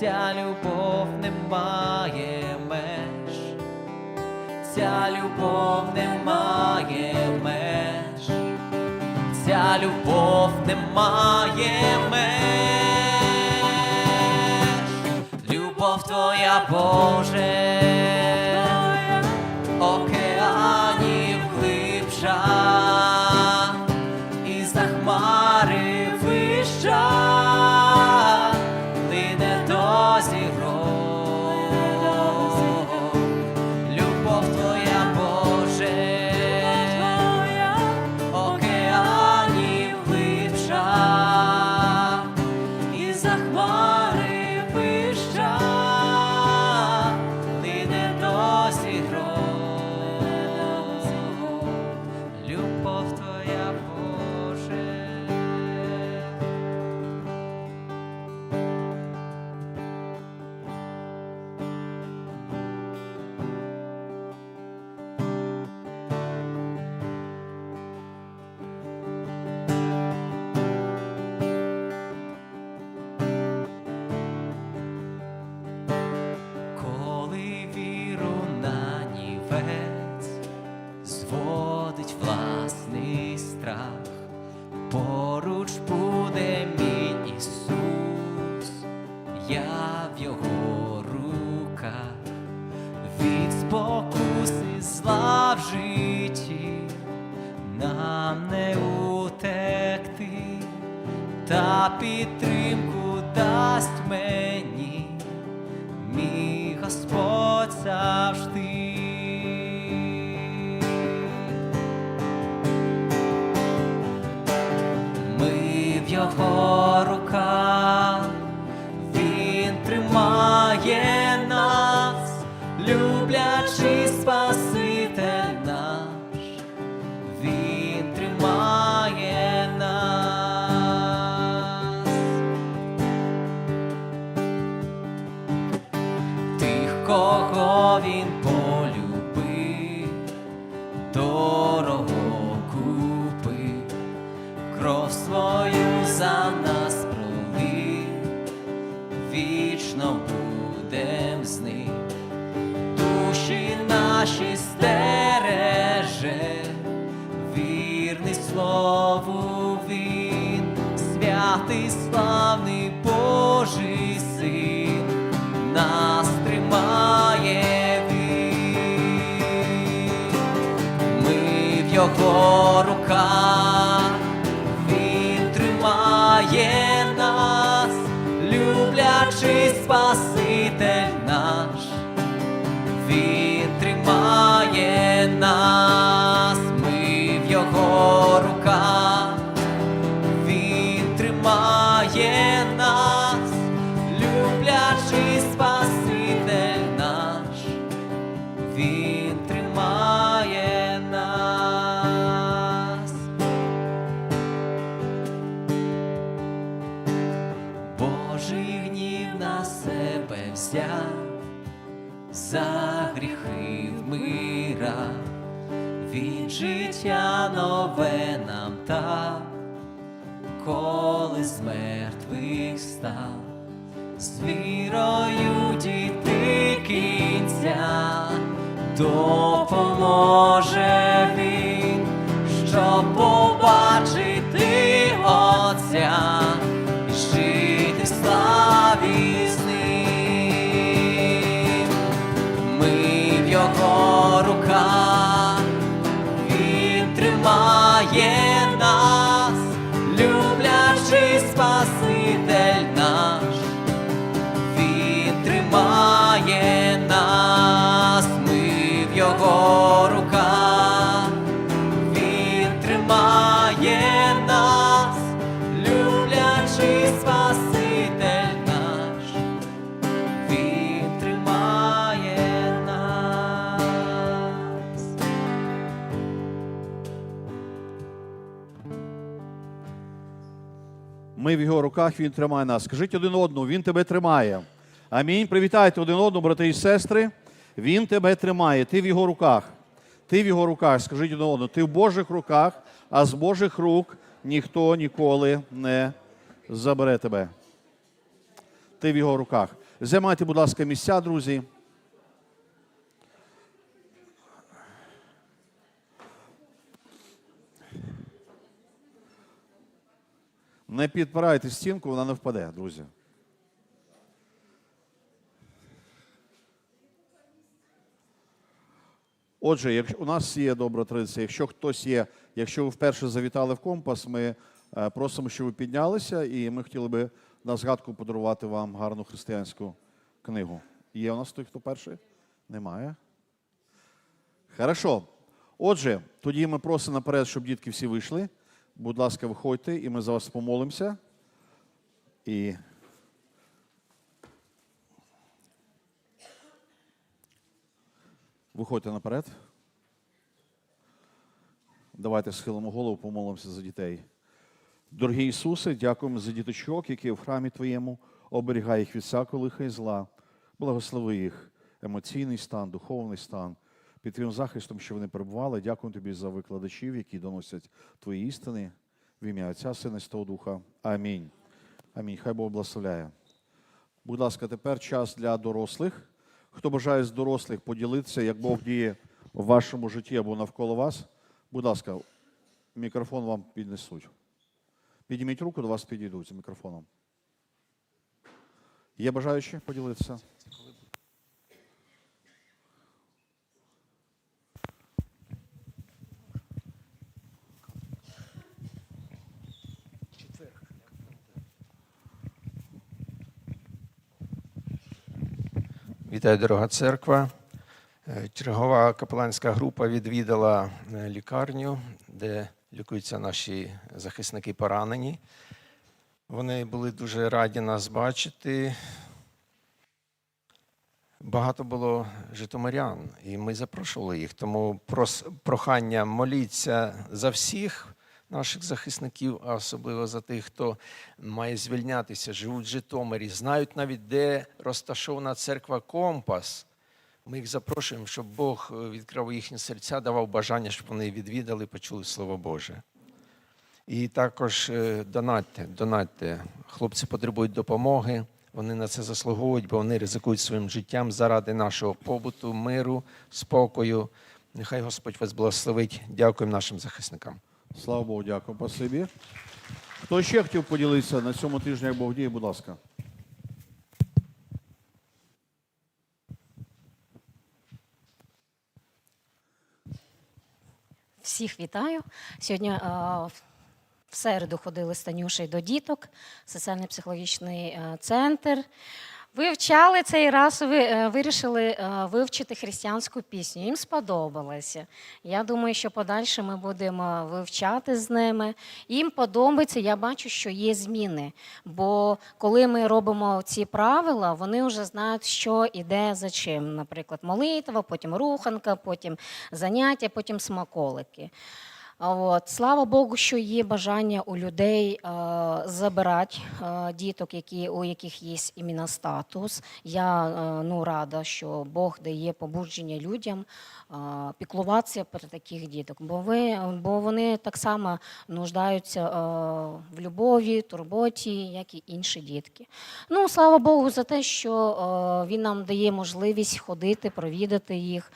ця любов не має меж, ця любов не має меж, ця любов не має меж, любов твоя Боже, до зірок. Та підтримку дасть мені мій Господь завжди. Ми в його нас пролив, вічно будем з ним, душі наші стереже, вірний слову він, святий славний Божий син, нас тримає. Ми в його руках, Спаситель гріхи в мира, він життя нове нам дав, коли з мертвих став, з вірою дійти кінця, допоможе він, щоб побачити тримає нас, люблячий Спаситель наш, він тримає нас, ми в його руках, він тримає Ми в його руках, він тримає нас. Скажіть один одному, він тебе тримає. Амінь. Привітайте один одного, брати і сестри. Він тебе тримає, ти в його руках. Ти в його руках, скажіть один одному, ти в Божих руках, а з Божих рук ніхто ніколи не забере тебе. Ти в його руках. Займайте, будь ласка, місця, друзі. Не підпирайте стінку, вона не впаде, друзі. Отже, якщо у нас є добра традиція, якщо хтось є, якщо ви вперше завітали в компас, ми е, просимо, щоб ви піднялися, і ми хотіли би на згадку подарувати вам гарну християнську книгу. Є у нас той, хто перший? Немає. Хорошо. Отже, тоді ми просимо наперед, щоб дітки всі вийшли. Будь ласка, виходьте, і ми за вас помолимося. І виходьте наперед. Давайте схилимо голову, помолимося за дітей. Дорогі Ісусе, дякуємо за діточок, які в храмі Твоєму оберігай їх від всякого лиха і зла. Благослови їх емоційний стан, духовний стан. Під Твоїм захистом, що вони перебували. Дякую Тобі за викладачів, які доносять Твої істини. В ім'я Отця, Сина Святого Духа. Амінь. Амінь. Хай Бог благословляє. Будь ласка, тепер час для дорослих. Хто бажає з дорослих поділитися, як Бог діє в вашому житті або навколо вас, будь ласка, мікрофон вам піднесуть. Підніміть руку, до вас підійдуть з мікрофоном. Є бажаючі поділитися? Вітаю, дорога церква. Е, Чергова капеланська група відвідала е, лікарню, де лікуються наші захисники поранені. Вони були дуже раді нас бачити. Багато було житомирян, і ми запрошували їх. Тому прохання моліться за всіх наших захисників, а особливо за тих, хто має звільнятися, живуть в Житомирі, знають навіть, де розташована церква Компас. Ми їх запрошуємо, щоб Бог е, відкрив їхні серця, давав бажання, щоб вони відвідали, почули Слово Боже. І також е, донатьте, донатьте. Хлопці потребують допомоги. Вони на це заслуговують, бо вони ризикують своїм життям заради нашого побуту, миру, спокою. Нехай Господь вас благословить. Дякуємо нашим захисникам. Слава Богу, дякую. Спасибі. Хто ще хотів поділитися на цьому тижні, як Бог діє, будь ласка. Всіх вітаю. Сьогодні е, в середу ходили з Танюшею до діток, соціально-психологічний е, центр. Вивчали цей раз, ви, е, вирішили е, вивчити християнську пісню. Їм сподобалося. Я думаю, що подальше ми будемо вивчати з ними. Їм подобається, я бачу, що є зміни. Бо коли ми робимо ці правила, вони вже знають, що іде за чим. Наприклад, молитва, потім руханка, потім заняття, потім смаколики. От. Слава Богу, що є бажання у людей е, забирати е, діток, які, у яких є іменно статус. Я е, ну, рада, що Бог дає побудження людям піклуватися про таких діток, бо, ви, бо вони так само нуждаються в любові, турботі, як і інші дітки. Ну, слава Богу, за те, що він нам дає можливість ходити, провідати їх.